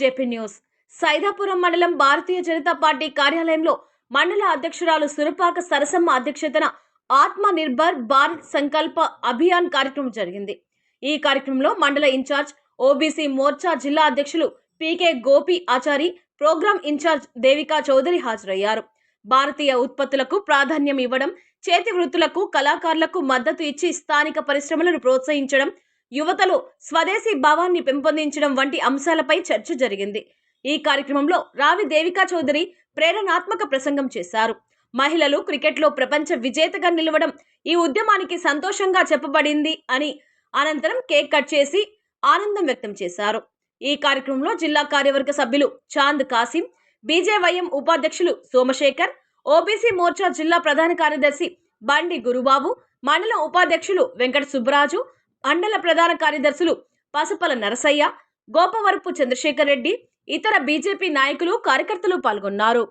JP news. Saidapuram మండలం Bharatiya Janata party కార్యాలయంలో మండల అధ్యక్షురాలు సురపాక సరసమ్మ అధ్యక్షతన ఆత్మ నిర్భర్ భారత్ సంకల్ప అభియాన్ కార్యక్రమం జరిగింది. ఈ కార్యక్రమంలో మండల ఇన్ఛార్జ్ ఓబీసీ మోర్చా జిల్లా అధ్యక్షులు PK Gopi Achari program incharge Devika Chaudhary హాజరయ్యారు. భారతీయ ఉత్పత్తులకు ప్రాధాన్యం ఇవ్వడం చేతి వృత్తులకు కళాకారులకు మద్దతు ఇచ్చి స్థానిక పరిశ్రమలను ప్రోత్సహించడం యువతలో స్వదేశీ భావాన్ని పెంపొందించడం వంటి అంశాలపై చర్చ జరిగింది. ఈ కార్యక్రమంలో రావి దేవికా చౌదరి ప్రేరణాత్మక ప్రసంగం చేశారు. మహిళలు క్రికెట్లో ప్రపంచ విజేతగా నిలవడం ఈ ఉద్యమానికి సంతోషంగా చెప్పబడింది అని అనంతరం కేక్ కట్ చేసి ఆనందం వ్యక్తం చేశారు. ఈ కార్యక్రమంలో జిల్లా కార్యవర్గ సభ్యులు చాంద్ కాసిం బీజేవైఎం ఉపాధ్యక్షులు సోమశేఖర్ ఓబీసీ మోర్చా జిల్లా ప్రధాన కార్యదర్శి బండి గురుబాబు మండల ఉపాధ్యక్షులు వెంకట సుబ్బరాజు మండల ప్రధాన కార్యదర్శులు పసుపల నరసయ్య గోపవరపు చంద్రశేఖర్ రెడ్డి ఇతర బీజేపీ నాయకులు కార్యకర్తలు పాల్గొన్నారు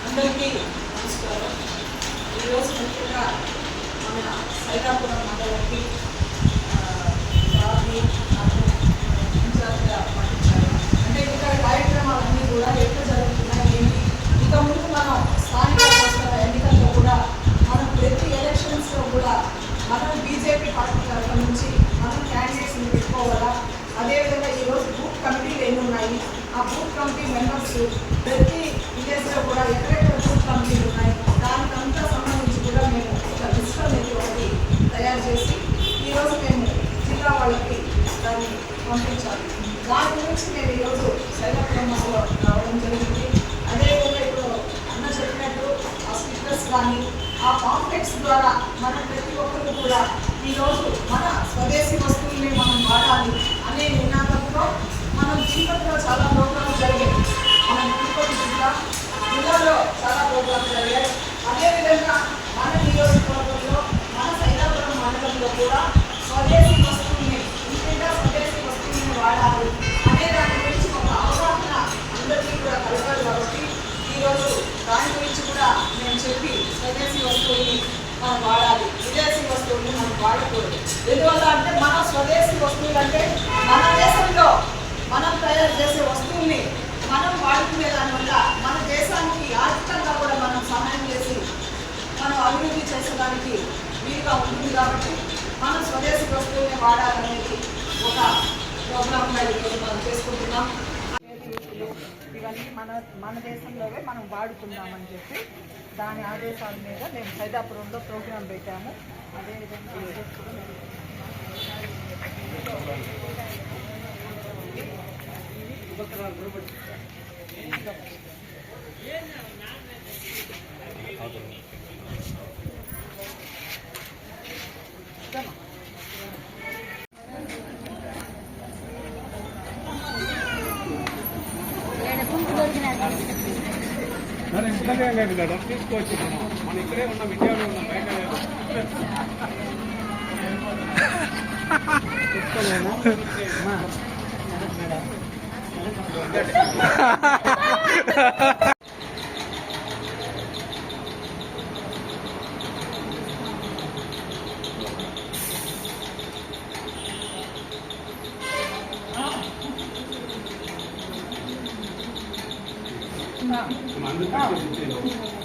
అందరికీ నమస్కారం ఈరోజు ముఖ్యంగా మన సైదాపురం మండలానికి ఆ, వారిని నాకు ఇన్ఛార్జ్గా పంపించారు అంటే ఇక్కడ కార్యక్రమాలన్నీ కూడా ఎక్కడ జరుగుతున్నాయి ఏంటి ఇక ముందు మనం స్థానిక సంస్థల ఎన్నికల్లో కూడా మనం ప్రతి ఎలక్షన్స్లో కూడా మనం బీజేపీ పార్టీ తరఫు నుంచి మనం క్యాండిడేట్స్ని పెట్టుకోవాలా అదేవిధంగా ఈరోజు బూత్ కమిటీలు ఎన్ని ఉన్నాయి ఆ బూత్ కమిటీ మెంబర్స్ ప్రతి విలేజ్లో కూడా ఎక్కడెక్కడ బూత్ కమిటీలు ఉన్నాయి దానికంతా సంబంధించి కూడా మేము ఒక లిస్ట్ అనేది ఒకటి తయారు చేసి ఈరోజు మేము జిల్లా వాళ్ళకి దాన్ని పంపించాలి. దాని గురించి మేము ఈరోజు శైలక్రమంలో రావడం జరిగింది. అదేవిధంగా ఇప్పుడు అన్న చెప్పినట్టు ఆ స్పీకర్స్ కానీ ఆ కాంప్లెక్స్ ద్వారా మనం ప్రతి ఒక్కరు కూడా ఈరోజు మన స్వదేశీ వస్తువుల్ని మనం వాడాలి అనే నినాదంతో మనం తిరుపతిలో చాలా ప్రోగ్రామ్స్ జరిగాయి. మన తిరుపతి జిల్లా జిల్లాలో చాలా ప్రోగ్రామ్స్ జరిగాయి. అదేవిధంగా మన నియోజకవర్గంలో మన సైదాపురం మండలంలో కూడా స్వదేశీ వస్తువుల్ని ముఖ్యంగా స్వదేశీ వస్తువుల్ని వాడాలి అనే దాని గురించి ఒక అవగాహన అందరికీ కూడా కలగాలి కాబట్టి ఈరోజు దాని గురించి కూడా నేను చెప్పి స్వదేశీ వస్తువుల్ని మనం వాడాలి. విదేశీ వస్తువుల్ని మనం వాడకూడదు. ఎందువల్ల అంటే మన స్వదేశీ వస్తువులు అంటే మన దేశంలో మనం తయారు చేసే వస్తువుల్ని మనం వాడుకునే దానివల్ల మన దేశానికి ఆర్థికంగా కూడా మనం సహాయం చేసి మనం అభివృద్ధి చేసేదానికి వీలుగా ఉంటుంది కాబట్టి మనం స్వదేశీ వస్తువుల్ని వాడాలనేది ఒక ప్రోగ్రామ్గా ఈరోజు మనం చేసుకుంటున్నాం. ఇవన్నీ మన మన దేశంలోనే మనం వాడుకుందామని చెప్పి దాని ఆదేశాల మీద మేము సైదాపురంలో ప్రోగ్రాం పెట్టాము. అదేవిధంగా మరి ఇక్కడే లేదు కదా తీసుకోవచ్చు మనం మన ఇక్కడే ఉన్నాం ఇండియాలో ఉన్నాం బయట లేదు. 这馒头确